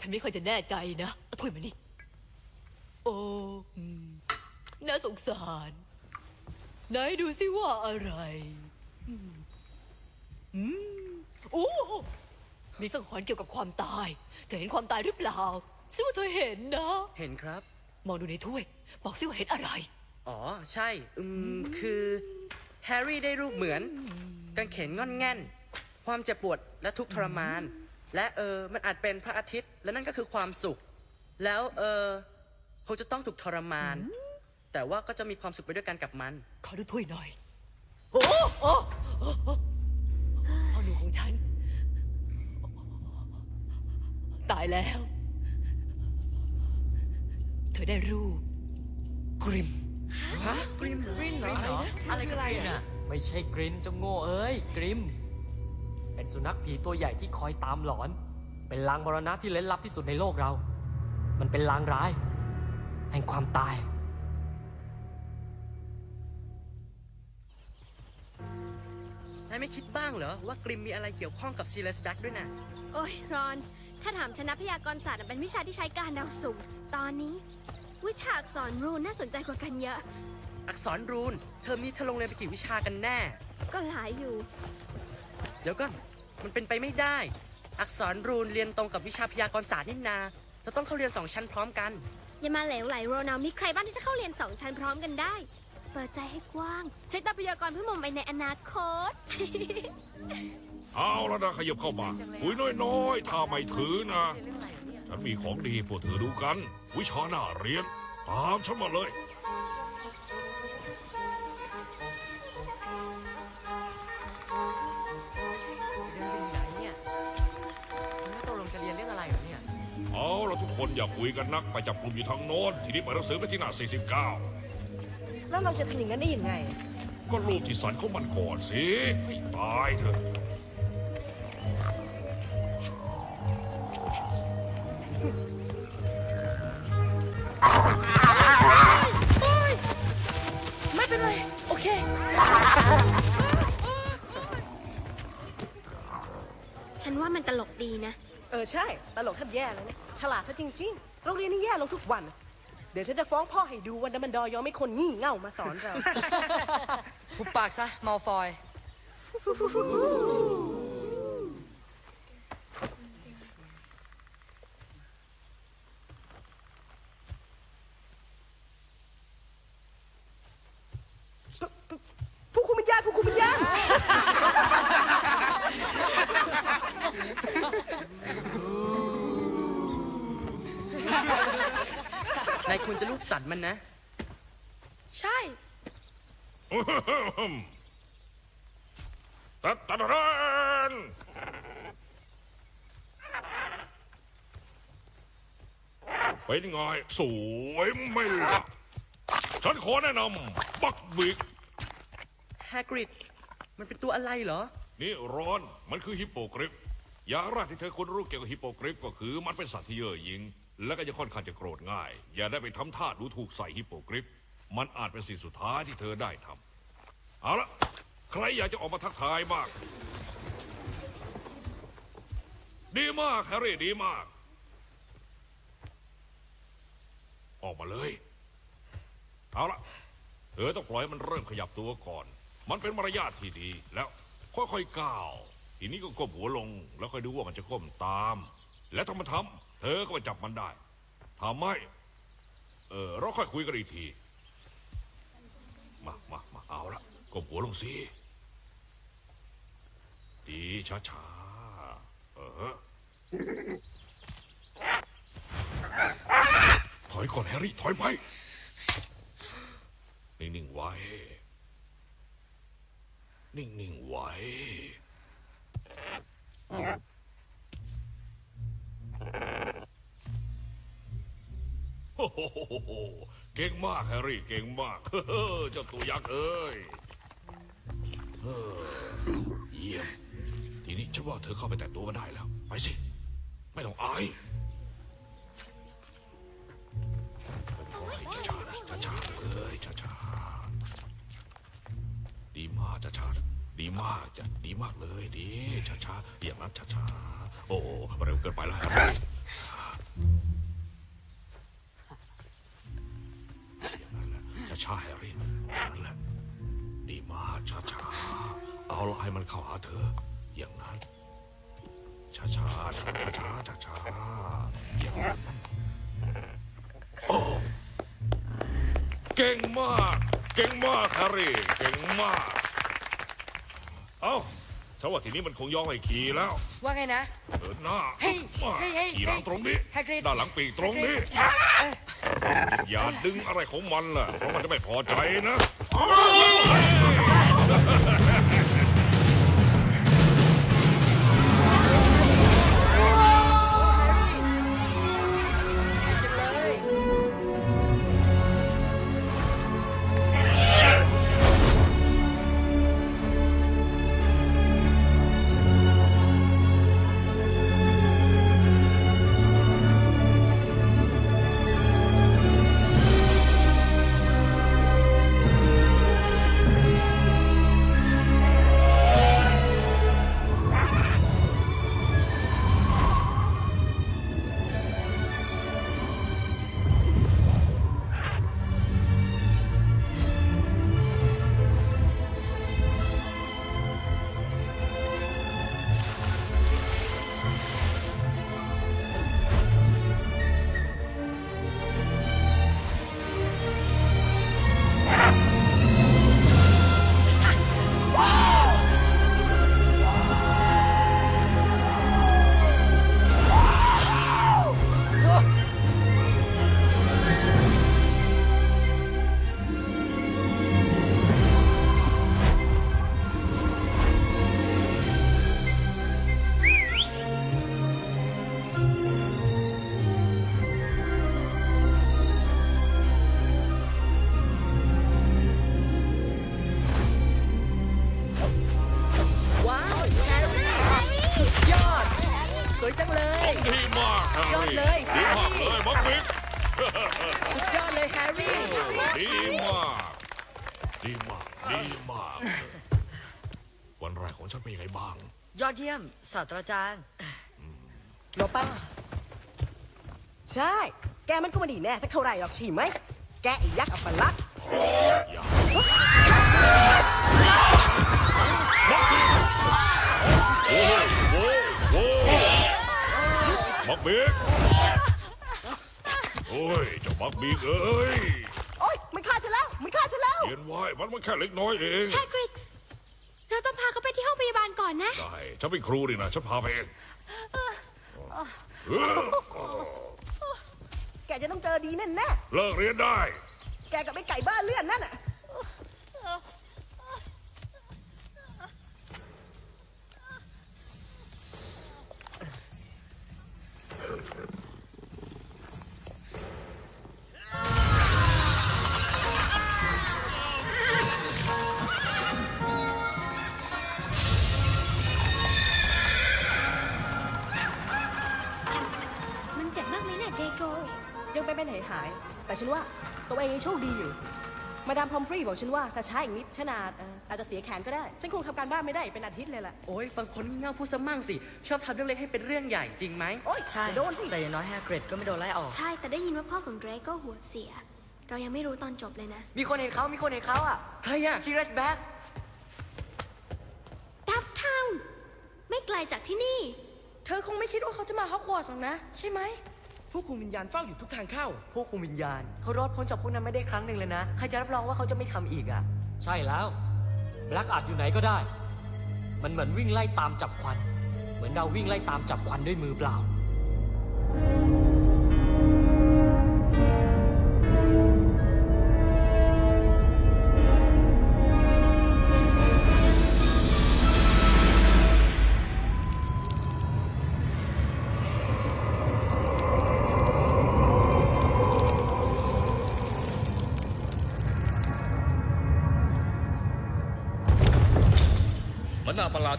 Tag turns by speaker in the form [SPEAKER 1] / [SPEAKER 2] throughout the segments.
[SPEAKER 1] ฉันไม่ค่อยจะแน่ใจนะเอาถ้วยมานี่ โอ้อืมน่าสงสาร ไหนดูสิว่าอะไร อืมอืมโอ้มีสังหรณ์เกี่ยวกับความตาย เธอเห็นความตายหรือเปล่าฉันว่าเธอเห็นนะ
[SPEAKER 2] เห็นครับ
[SPEAKER 1] มองดูในถ้วย บอกสิว่าเห็นอะไร
[SPEAKER 2] อ๋อ ใช่ อืม คือ แฮร์รี่ได้รูปเหมือน กางเขนงอนแง่น ความเจ็บปวดและทุกข์ทรมาน และเออมันอาจเป็นพระอาทิตย์ และนั่นก็คือความสุข แล้วเออคงจะต้องถูกทรมาน แต่ว่าก็จะมีความสุขไปด้วยกันกับมัน
[SPEAKER 1] ขอดูถ้วยหน่อย โอ้โอ้โอ้โอ้พ่อหนูของฉัน ตายแล้ว เธอได้รูปกริม
[SPEAKER 2] ฮะกริมกริมเหรอ
[SPEAKER 3] อะไรคืออะไรน่ะ ไม่ใช่กรินเจ้าโง่เอ้ยกริม เป็นสุนัขผีตัวใหญ่ที่คอยตามหลอน เป็นลางมรณะที่เล้นลับที่สุดในโลกเรา มันเป็นลางร้าย แห่งความตาย
[SPEAKER 2] นายไม่คิดบ้างเหรอ ว่ากริมมีอะไรเกี่ยวข้องกับซีเลสดักด้วยนะ
[SPEAKER 4] โอ้ยรอน ถ้าถามชนะพยากรณ์ศาสตร์เป็นวิชาที่ใช้การเดาสุ่ม ตอนนี้ วิชาอักษรรูนน่าสนใจกว่ากันเยอะ
[SPEAKER 2] อักษรรูนเทอมนี้เธอลงเรียนไปกี่วิชากันแน่
[SPEAKER 4] ก็หลายอยู่
[SPEAKER 2] เดี๋ยวก่อน มันเป็นไปไม่ได้ อักษรรูนเรียนตรงกับวิชาพยากรณ์ศาสตร์นี่นา จะต้องเข้าเรียนสองชั้นพร้อมกัน
[SPEAKER 4] อย่ามาเหลวไหลโรนัลมีใครบ้างที่จะเข้าเรียนสองชั้นพร้อมกันได้ เปิดใจให้กว้าง ใช้ตาพยากรณ์เพื่อมองไปในอนาคต
[SPEAKER 5] เอาแล้วนะขยับเข้ามาคุยน้อยๆ ถ้าไม่ถือนะ ฉันมีของดีพวกเธอดูกัน วิชาหน้าเรียน ตามฉันมาเลย คนอย่าคุยกันนักไปจับกลุ่มอยู่ทางโน้น ทีนี้เปิดหนังสือไปที่หน้า
[SPEAKER 6] แล้วเราจะทำอย่างนั้นได้ยังไง
[SPEAKER 5] 49 ก็รูปที่สันของมันก่อนสิให้ตายเถอะ
[SPEAKER 1] ไม่เป็นไร โอเค
[SPEAKER 4] ฉันว่ามันตลกดีนะ
[SPEAKER 6] เออใช่ ตลกแทบแย่เลยนะ ฉลาดแท้จริงๆ โรงเรียนนี่แย่ลงทุกวัน เดี๋ยวฉันจะฟ้องพ่อให้ดูว่าดัมเบลดอร์ยอมไม่คนงี่เง่ามาสอนเรา
[SPEAKER 7] หุบปากซะมาฟอย
[SPEAKER 6] ผู้คุมวิญญาณผู้คุมวิญญาณ
[SPEAKER 2] นายควรจะรูปสัตว์มันนะ
[SPEAKER 4] ใช่
[SPEAKER 5] ตัดตัดรันเป็นไงสวยไหมล่ะ ฉันขอแนะนำบักบิก
[SPEAKER 2] แฮกริดมันเป็นตัวอะไรเหรอ
[SPEAKER 5] นี่ร้อน มันคือฮิปโปกริป อย่างแรกที่เธอควรรู้เกี่ยวกับฮิปโปกริปก็คือมันเป็นสัตว์ที่เย่อหยิ่งและก็จะค่อนข้างจะโกรธง่าย อย่าได้ไปทำท่าดูถูกใส่ฮิปโปกริปมันอาจเป็นสิ่งสุดท้ายที่เธอได้ทำเอาละใครอยากจะออกมาทักทายบ้างดีมากแฮร์รี่ดีมาก ออกมาเลย เอาละเธอต้องปล่อยมันเริ่มขยับตัวก่อน มันเป็นมารยาทที่ดีแล้วค่อยๆก้าว ทีนี้ก็ก้มหัวลง แล้วค่อยดูว่ามันจะก้มตาม และถ้ามันทำเธอก็ไปจับมันได้ถ้าไม่เออเราค่อยคุยกันอีกที มามามาเอาละก้มหัวลงสิดีช้าๆเออถอยก่อนแฮร์รี่ ถอยไป นิ่งๆไว้ นิ่งๆไว้ โอ้โหเก่งมากแฮร์รี่เก่งมากเจ้าตัวยักษ์เอ้ยเยี่ยมทีนี้ฉันว่าเธอเข้าไปแต่ตัวมันได้แล้ว ไปสิ ไม่ต้องอายค่อยๆช้าๆนะช้าๆเอ้ยช้าๆดีมากช้าๆ ดีมากจ้ะดีมากเลยดีช้าๆอย่างนั้นช้าๆโอ้เร็วเกินไปแล้วอย่างนั้นช้าๆแฮร์รี่อย่างนั้นแหละดีมากช้าช้าเอาละให้มันเข้าหาเธอ อย่างนั้นช้าช้าช้าช้าช้าอย่างนั้นโอ้เก่งมาก เก่งมากแฮร์รี่เก่งมาก อ้าฉันว่าทีนี้มันคงยอมให้ขี่แล้ว
[SPEAKER 7] ว่าไงนะ
[SPEAKER 5] เดินหน้า
[SPEAKER 7] เฮ้ย
[SPEAKER 5] มา
[SPEAKER 7] เฮ้ยเฮ้ย
[SPEAKER 5] ขี่หลังตรงนี้
[SPEAKER 7] แฮกริด
[SPEAKER 5] ด้านหลังปีกตรงนี้ อย่าดึงอะไรของมันล่ะ เพราะมันจะไม่พอใจนะ
[SPEAKER 2] ว้ วยจังเลย
[SPEAKER 5] ดีมากแฮร์
[SPEAKER 2] ยอด
[SPEAKER 5] รี่
[SPEAKER 2] เลย
[SPEAKER 5] ดีมากเลยบักบิ๊ก
[SPEAKER 2] สุดยอดเลยแฮร์รี่
[SPEAKER 5] ดีมากดีมากดีมาก วันแรกของฉันเป็นยังไงบ้าง
[SPEAKER 7] ยอดเยี่ยมศาสตราจารย์
[SPEAKER 6] หลบไปใช่ แกมันก็ไม่ดีแน่สักเท่าไหร่หรอกใช่ไหม แกไอ้ยักษ์อัปลักษณ์
[SPEAKER 5] อย่าโอ้โหโอ้โห บักบิ๊กโอ้ยเจ้าบักบิ๊กเอ้ย
[SPEAKER 6] โอ๊ยมันฆ่าฉันแล้ว มันฆ่าฉันแล้ว
[SPEAKER 5] เขียนไว้มันมันแค่เล็กน้อยเอง
[SPEAKER 4] แฮกริดเราต้องพาเขาไปที่ห้องพยาบาลก่อนนะ
[SPEAKER 5] ได้ฉันเป็นครูนี่นะฉันพาไปเองเออ
[SPEAKER 6] แกจะต้องเจอดีแน่แน่
[SPEAKER 5] เลิกเรียนได้
[SPEAKER 6] ๆแกกับไอ้ไก่บ้านเลื่อนนั่นน่ะ
[SPEAKER 4] หา
[SPEAKER 6] ยหายๆแต่ฉันว่าตัวเองยังโชคดีอยู่ มาดามพอมฟรีบอกฉันว่าถ้าช้าอีกนิดฉันอาจเอ่ออาจจะเสียแขนก็ได้ ฉันคงทำการบ้านไม่ได้เป็นอาทิตย์เลยล่ะ
[SPEAKER 2] โอ้ยฟังคนงี่เง่าพูดซะมั่งสิ ชอบทำเรื่องเล็กให้เป็นเรื่องใหญ่จริงไหม
[SPEAKER 6] โอ๊ย
[SPEAKER 7] ใช่
[SPEAKER 6] โดนที่
[SPEAKER 7] แต่อย่างน้อยแฮกริดก็ไม่โดนไล่ออก
[SPEAKER 4] ใช่ แต่ได้ยินว่าพ่อของเดรกก็หัวเสีย เรายังไม่รู้ตอนจบเลยนะ
[SPEAKER 8] มีคนเห็นเขามีคนเห็นเขาอะ
[SPEAKER 2] ใครอะ
[SPEAKER 8] คิรัชแบ็ก
[SPEAKER 4] ดับทาวน์ไม่ไกลจากที่นี่
[SPEAKER 6] เธอคงไม่คิดว่าเขาจะมาฮอกวอตส์หรอกนะ ใช่ไหม
[SPEAKER 9] ผู้คุมวิญญาณเฝ้าอยู่ทุกทางเข้า
[SPEAKER 8] พวกคุมวิญญาณเขารอดพ้นจากพวกนั้นไม่ได้ครั้งหนึ่งเลยนะ ใครจะรับรองว่าเขาจะไม่ทำอีกอะ
[SPEAKER 3] ใช่แล้วแบล็กอาจอยู่ไหนก็ได้ มันเหมือนวิ่งไล่ตามจับควัน เหมือนเราวิ่งไล่ตามจับควันด้วยมือเปล่า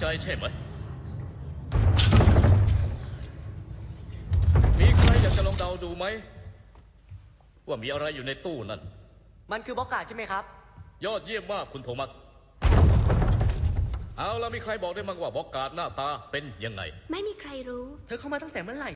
[SPEAKER 10] ใจใช่ไหม มีใครอยากจะลองเดาดูไหม ว่ามีอะไรอยู่ในตู้นั่น
[SPEAKER 8] มันคือบล็อกการ์ดใช่ไหมครับ
[SPEAKER 10] ยอดเยี่ยมมากคุณโทมัส เอาแล้วมีใครบอกได้มั้งว่าบอกการดหน้าตาเป็นยังไง
[SPEAKER 4] ไม่มีใครรู้
[SPEAKER 2] เธอเข้ามาตั้งแต่เมื่อไหร่